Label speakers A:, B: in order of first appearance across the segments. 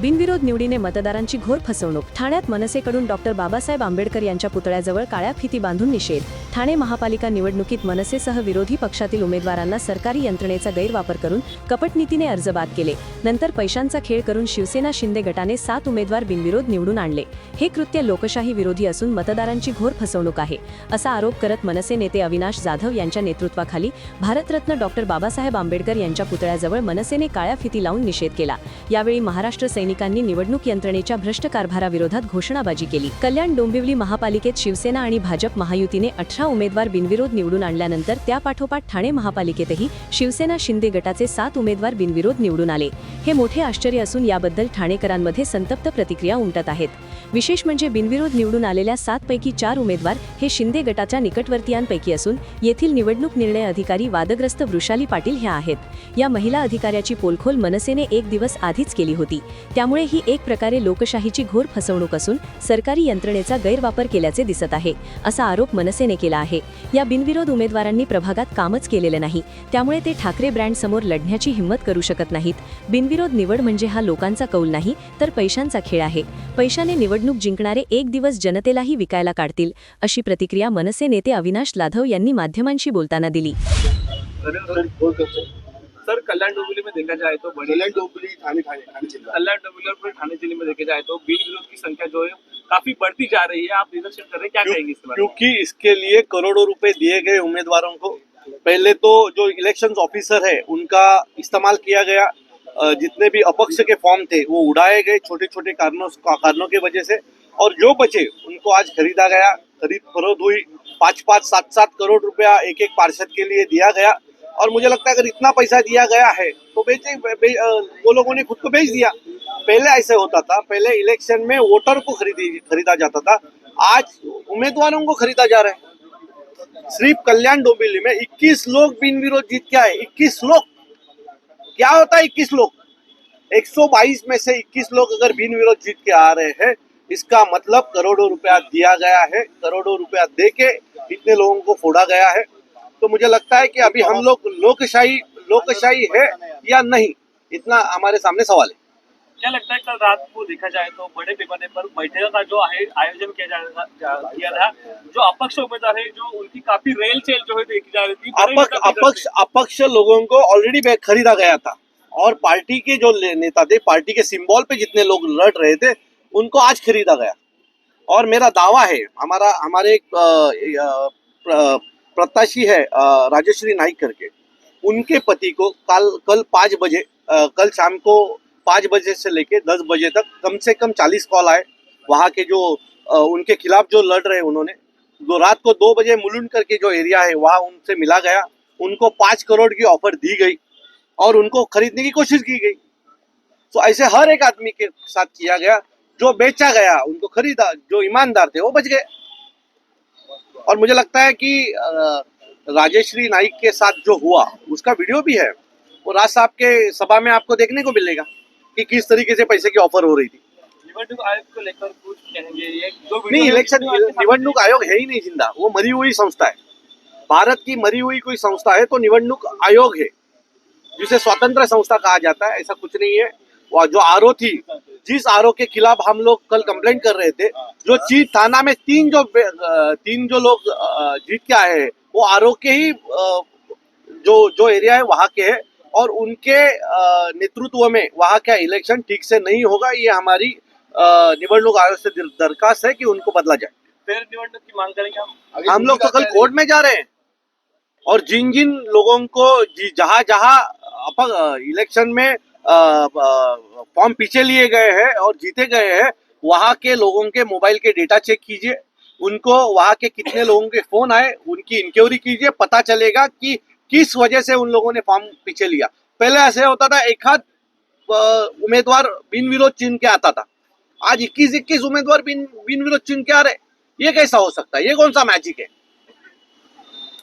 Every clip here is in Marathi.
A: बिनविरोध निवडीने मतदारांची घोर फसवणूक. ठाण्यात मनसेकडून डॉक्टर बाबासाहेब आंबेडकर यांच्या पुतळ्याजवळ काळ्या फिती बांधून निषेध. ठाणे महापालिका निवडणुकीत मनसेसह विरोधी पक्षातील उमेदवारांना सरकारी यंत्रणेचा गैरवापर करून कपटनीतीने अर्ज बाद केले. नंतर पैशांचा खेळ करून शिवसेना शिंदे गटाने सात उमेदवार बिनविरोध निवडून आणले. हे कृत्य लोकशाही विरोधी असून मतदारांची घोर फसवणूक आहे असा आरोप करत मनसे नेते अविनाश जाधव यांच्या नेतृत्वाखाली भारतरत्न डॉक्टर बाबासाहेब आंबेडकर यांच्या पुतळ्याजवळ मनसेने काळ्या फिती लावून निषेध केला. यावेळी महाराष्ट्र सैनिकांनी निवडणूक यंत्रणेच्या भ्रष्ट कारभाराविरोधात घोषणाबाजी केली. कल्याण डोंबिवली महापालिकेत शिवसेना आणि भाजप महायुतीने अठरा उमेदवार बिनविरोध निवडून आणल्यानंतर त्यापाठोपाठ ठाणे महापालिकेतही शिवसेना शिंदे गटाचे सात उमेदवार बिनविरोध निवडून आले. हे मोठे आश्चर्य असून याबद्दल ठाणेकरांमध्ये संतप्त प्रतिक्रिया उमटत आहेत. विशेष म्हणजे बिनविरोध निवडून आलेल्या सात पैकी चार उमेदवार हे शिंदे गटाच्या निकटवर्तीयांपैकी असून येथील निवडणूक निर्णय अधिकारी वादग्रस्त वृषाली पाटील ह्या आहेत. या महिला अधिकाऱ्याची पोलखोल मनसेने एक दिवस आधीच केली होती. त्यामुळे ही एक प्रकारे लोकशाहीची घोर फसवणूक असून सरकारी यंत्रणेचा गैरवापर केल्याचे दिसत आहे असा आरोप मनसेने केला आहे. या बिनविरोध उमेदवारांनी प्रभागात कामच केलेलं नाही त्यामुळे ते ठाकरे ब्रँड समोर लढण्याची हिंमत करू शकत नाहीत. बिनविरोध निवड म्हणजे हा लोकांचा कौल नाही तर पैशांचा खेळ आहे. पैशाने निवडणूक जिंकणारे एक दिवस जनतेलाही विकायला काढतील अशी प्रतिक्रिया मनसे नेते अविनाश लाधव यांनी माध्यमांशी बोलताना दिली.
B: सर कल्याण डोंबिवली में देखा जाए तो बड़ी
C: कल्याण डोंबिवली ठाणे ठाणे ठाणे जिल्हा
B: कल्याण डोंबिवली और पूरे ठाणे ज़िले में देखा जाए तो बिन विरोध की संख्या जो है काफ़ी बढ़ती जा रही है। आप निरीक्षण कर रहे हैं क्या कहेंगे इस बारे में?
C: क्योंकि इसके लिए करोड़ों रुपए दिए गए उम्मीदवारों को। पहले तो जो इलेक्शन ऑफिसर है उनका इस्तेमाल किया गया। जितने भी अपक्ष के फॉर्म थे वो उड़ाए गए छोटे छोटे कारणों कारणों की वजह से। और जो बचे उनको आज खरीदा गया। खरीद फरोख्त हुई। पाँच पाँच सात सात करोड़ रुपया एक एक पार्षद के लिए दिया गया। और मुझे लगता है अगर इतना पैसा दिया गया है तो बेचे बे, वो लोगों ने खुद को बेच दिया। पहले ऐसे होता था पहले इलेक्शन में वोटर को खरीदी खरीदा जाता था। आज उम्मीदवारों को खरीदा जा रहा है। सिर्फ़ कल्याण डोंबिवली में 21 लोग बिन विरोध जीत के आए 21 लोग। क्या होता है 21 लोग? 122 में से 21 लोग अगर बिन विरोध जीत के आ रहे हैं इसका मतलब करोड़ों रुपया दिया गया है करोड़ों रुपया दे के इतने लोगों को फोड़ा गया है। तो मुझे लगता है कि अभी हम लोग लोकशाही लोकशाही है या नहीं? इतना हमारे सामने सवाल है।
B: क्या लगता है कल रात को देखा जाए तो बड़े पैमाने पर बैठक का जो है आयोजन किया जा जा- किया था जो अपक्ष उम्मीदवार है जो उनकी काफ़ी रेल चेल जो है देखी जा रही थी
C: अपक्ष अपक्ष अपक्ष लोगों को ऑलरेडी खरीदा गया था। और पार्टी के जो नेता थे पार्टी के सिंबल पे जितने लोग लड़ रहे थे उनको आज खरीदा गया। और मेरा दावा है हमारा हमारे एक प्रत्याशी है राजश्री नाइक करके उनके पति को कल कल पाँच बजे कल शाम को पाँच बजे से लेके दस बजे तक कम से कम चालीस कॉल आए। वहाँ के जो उनके खिलाफ जो लड़ रहे उन्होंने, जो रात को दो बजे मुलुंड करके जो एरिया है, वहाँ उनसे मिला गया। उनको पाँच करोड़ की ऑफ़र दी गई और उनको खरीदने की कोशिश की गई। तो ऐसे हर एक आदमी के साथ किया गया। जो बेचा गया, उनको खरीदा, जो ईमानदार थे, वो बच गए। और मुझे लगता है कि राजेश्री नाइक के साथ जो हुआ उसका वीडियो भी है वो राज साहब के सभा में आपको देखने को मिलेगा कि किस तरीके से पैसे की ऑफ़र हो रही थी।
B: निवडणूक आयोग को लेकर कुछ कहेंगे?
C: नहीं इलेक्शन निवडणूक आयोग है ही नहीं ज़िंदा वो मरी हुई संस्था है। भारत की मरी हुई कोई संस्था है तो निवडणूक आयोग है जिसे स्वतंत्र संस्था कहा जाता है ऐसा कुछ नहीं है। वो जो आरो थी जिस आरो के खिलाफ हम लोग कल कंप्लेंट कर रहे थे जो चीज़ थाना में तीन जो तीन जो लोग जीत के आए हैं वो आरो के ही जो जो एरिया है वहाँ के है और उनके नेतृत्व में वहाँ का इलेक्शन ठीक से नहीं होगा ये हमारी निवडणूक आयोग से दरखास्त है कि उनको बदला जाए।
B: फिर निवडणूक की मांग करेंगे हम?
C: हम लोग तो कल कोर्ट में जा रहे हैं और जिन जिन लोगों को जहाँ जहाँ इलेक्शन में फॉर्म पीछे लिए गए हैं और जीते गए हैं, वहाँ के लोगों के मोबाइल के डेटा चेक कीजिए। उनको वहाँ के कितने लोगों के फ़ोन आए, उनकी इंक्वायरी कीजिए, पता चलेगा कि किस वजह से उन लोगों ने फॉर्म पीछे लिया। पहले ऐसे होता था, एक हाथ उम्मीदवार बिन विरोध चिन्ह के आता था। आज इक्कीस इक्कीस उम्मीदवार बिन बिन विरोध चिन्ह के आ रहे ये कैसा हो सकता है? ये कौन सा मैजिक है?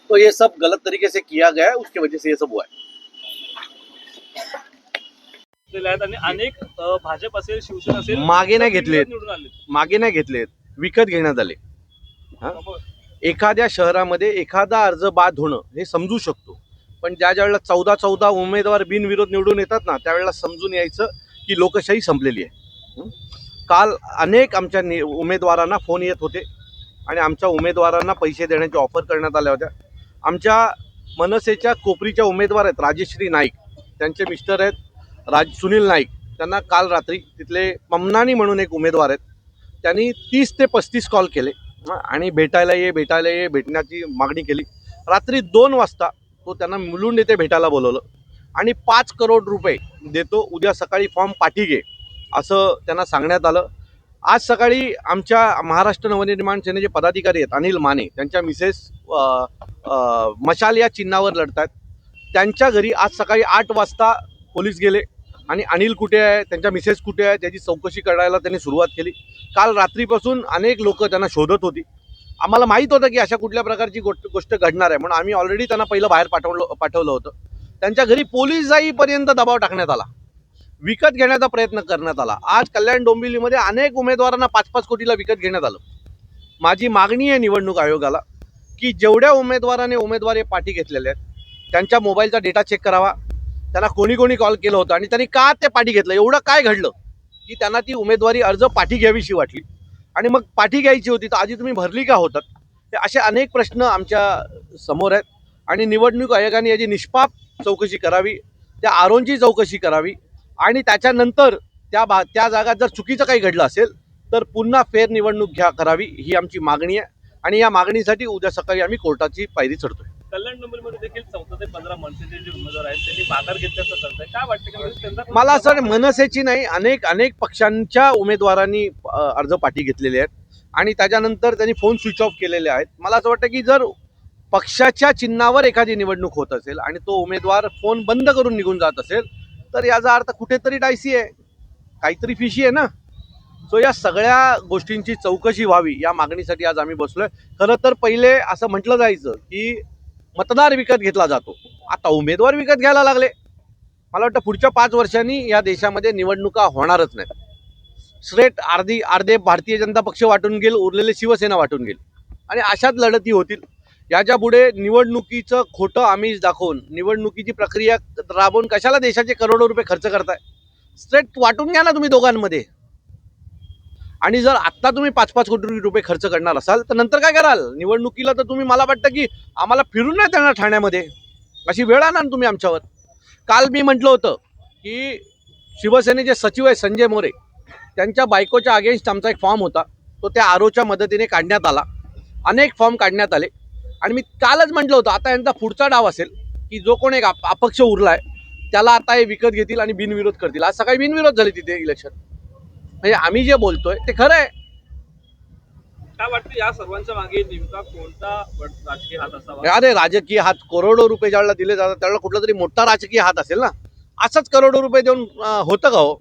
C: तो ये सब गलत तरीके से किया गया है, उसकी वजह से ये सब हुआ है।
B: दिले आहेत आणि अनेक अ, भाजप असेल शिवसेना असेल
D: मागे नाही.
B: निवडून आले
D: मागे नाही घेतलेत. विकत घेण्यात आले. हा? एखाद्या शहरामध्ये एखादा अर्ज बाद होणं हे समजू शकतो. पण ज्या ज्या वेळेला चौदा चौदा उमेदवार बिनविरोध निवडून येतात ना त्यावेळेला समजून यायचं की लोकशाही संपलेली आहे.
C: हं? काल अनेक आमच्या नि उमेदवारांना फोन येत होते आणि आमच्या उमेदवारांना पैसे देण्याची ऑफर करण्यात आल्या होत्या. आमच्या मनसेच्या कोपरीच्या उमेदवार आहेत राजश्री नाईक. त्यांचे मिस्टर आहेत राज सुनील नाईक त्यांना काल रात्री तिथले पमनानी म्हणून एक उमेदवार आहेत त्यांनी तीस ते पस्तीस कॉल केले. आणि भेटायला ये भेटायला ये भेटण्याची मागणी केली. रात्री दोन वाजता तो त्यांना मुलुंड येथे भेटायला बोलवलं. आणि पाच करोड रुपये देतो उद्या सकाळी फॉर्म पाठी घे असं त्यांना सांगण्यात आलं. आज सकाळी आमच्या महाराष्ट्र नवनिर्माण सेनेचे पदाधिकारी आहेत अनिल माने त्यांच्या मिसेस मशाल या चिन्हावर लढत आहेत त्यांच्या घरी आज सकाळी आठ वाजता पोलीस गेले. आणि अनिल कुठे आहे? त्यांच्या मिसेस कुठे आहे? त्याची चौकशी करायला त्यांनी सुरुवात केली. काल रात्रीपासून अनेक लोक त्यांना शोधत होती. आम्हाला माहीत होतं की अशा कुठल्या प्रकारची गोष्ट गोष्ट घडणार आहे. म्हणून आम्ही ऑलरेडी त्यांना पहिलं बाहेर पाठवलं पाठवलं होतं. त्यांच्या घरी पोलीस जाईपर्यंत दबाव टाकण्यात आला. विकत घेण्याचा प्रयत्न करण्यात आला. आज कल्याण डोंबिवलीमध्ये अनेक उमेदवारांना पाच पाच कोटीला विकत घेण्यात आलं. माझी मागणी आहे निवडणूक आयोगाला की जेवढ्या उमेदवाराने उमेदवारी पाठी घेतलेल्या आहेत त्यांच्या मोबाईलचा डेटा चेक करावा. त्यांना कोणी कोणी कॉल केलं होतं आणि त्यांनी का ते पाठी घेतलं? एवढं काय घडलं? की त्यांना ती उमेदवारी अर्ज पाठी घ्यावीशी वाटली. आणि मग पाठी घ्यायची होती तर आधी तुम्ही भरली का होतात? हे असे अनेक प्रश्न आमच्यासमोर आहेत. आणि निवडणूक आयोगाने याची निष्पाप चौकशी करावी त्या आरोंची चौकशी करावी आणि त्याच्यानंतर त्या भा त्या जागा जर चुकीचं काही घडलं असेल तर पुन्हा फेर निवडणूक घ्या करावी ही आमची मागणी आहे. आणि या मागणीसाठी उद्या सकाळी आम्ही कोर्टाची पायरी चढतोय.
B: कल्याण डोंबिवलीमध्ये देखील चौदा ते पंधरा मनसेचे जे उमेदवार आहेत त्यांनी माघार घेतल्याचं कळतंय काय वाटतं की म्हणजे
C: मला असं मनसेची नाही अनेक अनेक पक्षांच्या उमेदवारांनी अर्ज पाठी घेतलेले आहेत. आणि त्याच्यानंतर त्यांनी फोन स्विच ऑफ केलेले आहेत. मला असं वाटतं की जर पक्षाच्या चिन्हावर एखादी निवडणूक होत असेल आणि तो उमेदवार फोन बंद करून निघून जात असेल तर याचा अर्थ कुठेतरी डायसी आहे. काहीतरी फिशी आहे ना? सो या सगळ्या गोष्टींची चौकशी व्हावी या मागणीसाठी आज आम्ही बसलोय. खरं तर पहिले असं म्हटलं जायचं की मतदार विकत घेतला जातो. आता उमेदवार विकत घ्यायला लागले. मला वाटतं पुढच्या पाच वर्षांनी या देशामध्ये निवडणुका होणारच नाहीत. स्ट्रेट अर्धी अर्धे भारतीय जनता पक्ष वाटून गेल उरलेले शिवसेना वाटून गेल आणि अशाच लढती होतील. याच्यापुढे निवडणुकीचं खोटं आमिष दाखवून निवडणुकीची प्रक्रिया राबवून कशाला देशाचे करोडो रुपये खर्च करताय? स्ट्रेट वाटून घ्या ना तुम्ही दोघांमध्ये. आणि जर आत्ता तुम्ही पाच पाच कोटी रुपये खर्च करणार असाल तर नंतर काय कराल? निवडणुकीला तर तुम्ही मला वाटतं की आम्हाला फिरून नाही देणार ठाण्यामध्ये. अशी वेळ आणा तुम्ही आमच्यावर. काल मी म्हटलं होतं की शिवसेनेचे सचिव आहे संजय मोरे. त्यांच्या बायकोच्या अगेन्स्ट आमचा एक फॉर्म होता. तो त्या आरोच्या मदतीने काढण्यात आला. अनेक फॉर्म काढण्यात आले. आणि मी कालच म्हटलं होतं आता यांचा पुढचा डाव असेल की जो कोण एक अप- अपक्ष उरला आहे त्याला आता हे विकत घेतील आणि बिनविरोध करतील. आज सकाळी बिनविरोध झाले तिथे इलेक्शन म्हणजे आम्ही जे बोलतोय ते खरं आहे.
B: काय वाटतं या सर्वांच्या मागे नेमका कोणता राजकीय हात असावा?
C: अरे राजकीय हात करोडो रुपये ज्याला दिले जातात त्याला कुठला तरी मोठा राजकीय हात असेल ना? असंच करोडो रुपये देऊन होतं का हो?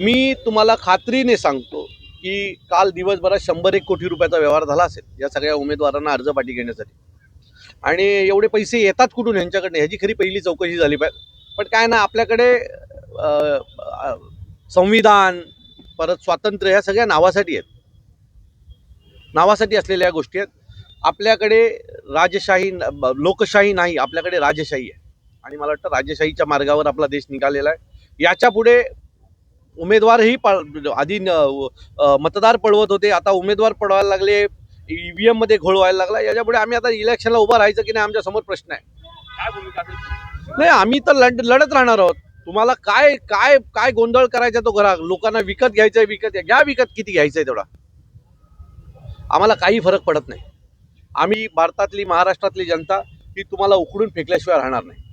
C: मी तुम्हाला खात्रीने सांगतो की काल दिवसभरात शंभर एक कोटी रुपयाचा व्यवहार झाला असेल या सगळ्या उमेदवारांना अर्ज पाठी घेण्यासाठी. आणि एवढे पैसे येतात कुठून यांच्याकडनं ह्याची खरी पहिली चौकशी झाली पाहिजे. पण काय ना आपल्याकडे संविधान परत स्वातंत्र्य ह्या सगळ्या नावासाठी आहेत. नावासाठी असलेल्या या गोष्टी आहेत. आपल्याकडे राजशाही लोकशाही नाही आपल्याकडे राजशाही आहे. आणि मला वाटतं राजशाहीच्या मार्गावर आपला देश निघालेला आहे. याच्यापुढे उमेदवारही आधी मतदार पळवत होते. आता उमेदवार पळवायला लागले ईव्हीएममध्ये घोळ व्हायला लागला. याच्यापुढे आम्ही आता इलेक्शनला उभं राहायचं की नाही आमच्यासमोर प्रश्न आहे.
B: काय भूमिका
C: नाही आम्ही तर लढ लढत राहणार आहोत. तुम्हाला काय काय काय गोंधळ करायचा तो करा लोकांना विकत घ्यायचंय विकत घ्या. घ्या विकत किती घ्यायचंय तेवढा. आम्हाला काही फरक पडत नाही. आम्ही भारतातली महाराष्ट्रातली जनता ही तुम्हाला उकडून फेकल्याशिवाय राहणार नाही.